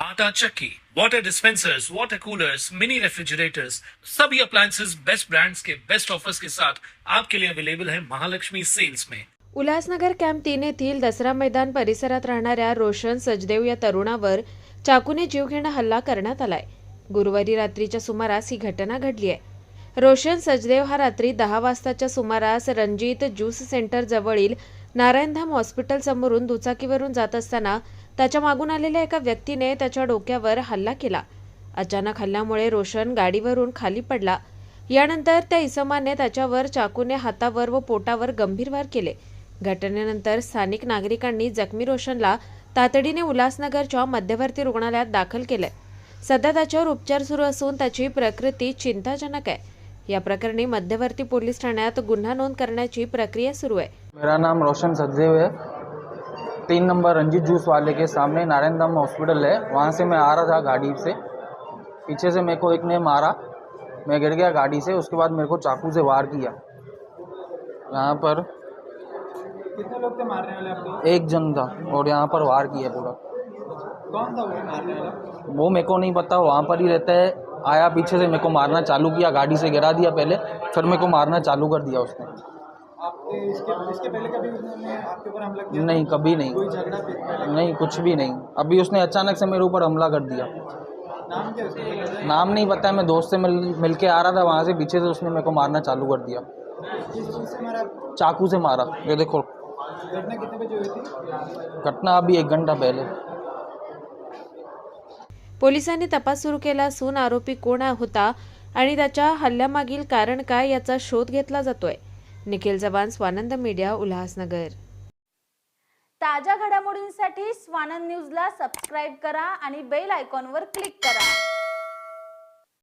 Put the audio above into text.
आटा चक्की, water dispensers water coolers mini refrigerators सभी अप्लायंसेस बेस्ट ब्रांड्स के बेस्ट ऑफर्स के साथ आपके लिए अवेलेबल है महालक्ष्मी सेल्स में। उल्हासनगर कॅम्प तीन येथील दसरा मैदान परिसरात राहणाऱ्या रोशन सजदेव या तरुणावर चाकूने जीवघेणा हल्ला करण्यात आलाय. गुरुवारी रात्रीच्या सुमारास ही घटना घडली आहे. रोशन सचदेव हा रात्री दहा वाजताच्या सुमारास रणजित ज्यूस सेंटर जवळील नारायणधाम हॉस्पिटल समोरून दुचाकीवरून जात असताना त्याच्या मागून आलेल्या एका व्यक्तीने त्याच्या डोक्यावर हल्ला केला. अचानक हल्ल्यामुळे रोशन गाडीवरून खाली पडला. यानंतर त्या इसमाने त्याच्यावर चाकूने हातावर व पोटावर गंभीर वार केले. घटनेनंतर स्थानिक नागरिकांनी जखमी रोशनला तातडीने उल्हासनगरच्या मध्यवर्ती रुग्णालयात दाखल केलंय सध्या त्याच्यावर उपचार सुरू असून त्याची प्रकृती चिंताजनक आहे. या प्रकरणी मध्यवर्ती पोलीस ठाण्यात गुन्हा नोंद करण्याची प्रक्रिया सुरू आहे. मेरा नाम रोशन सचदेव है। तीन नंबर रंजीत जूस वाले के सामने नारायण धाम हॉस्पिटल है। वहाँ से मैं आ रहा था गाड़ी से। पीछे से मेरे को एक ने मारा। मैं गिर गया गाड़ी से। उसके बाद मेरे को चाकू से वार किया। यहाँ पर कितने लोग थे मारने वाले आपको? एक जन था और यहाँ पर वार किया पूरा। कौन था वो मारने वाला? वो मेरे को नहीं पता वहाँ पर ही रहता है। आया पीछे से मेरे को मारना चालू किया गाड़ी से गिरा दिया पहले फिर मेरे को मारना चालू कर दिया उसने। आपके इसके इसके पहले कभी उसने आपके ऊपर हमला किया? नहीं कभी नहीं। कोई झगड़ा नहीं कुछ भी नहीं। अभी उसने अचानक से मेरे ऊपर हमला कर दिया। नाम क्या नाम नहीं पता है मैं दोस्त से मिल मिल के आ रहा था वहाँ से पीछे से उसने मेरे को मारना चालू कर दिया? चाकू से मारा ये देखो। घटना कितने बजे हुई थी? घटना अभी एक घंटा पहले। पोलिसांनी तपास सुरू केला असून आरोपी कोण होता आणि त्याच्या हल्ल्यामागील कारण काय याचा शोध घेतला जातोय. निखिल जवान स्वानंद मीडिया उल्हासनगर. ताज्या घडामोडींसाठी स्वानंद न्यूजला सबस्क्राईब करा आणि बेल आयकॉनवर क्लिक करा.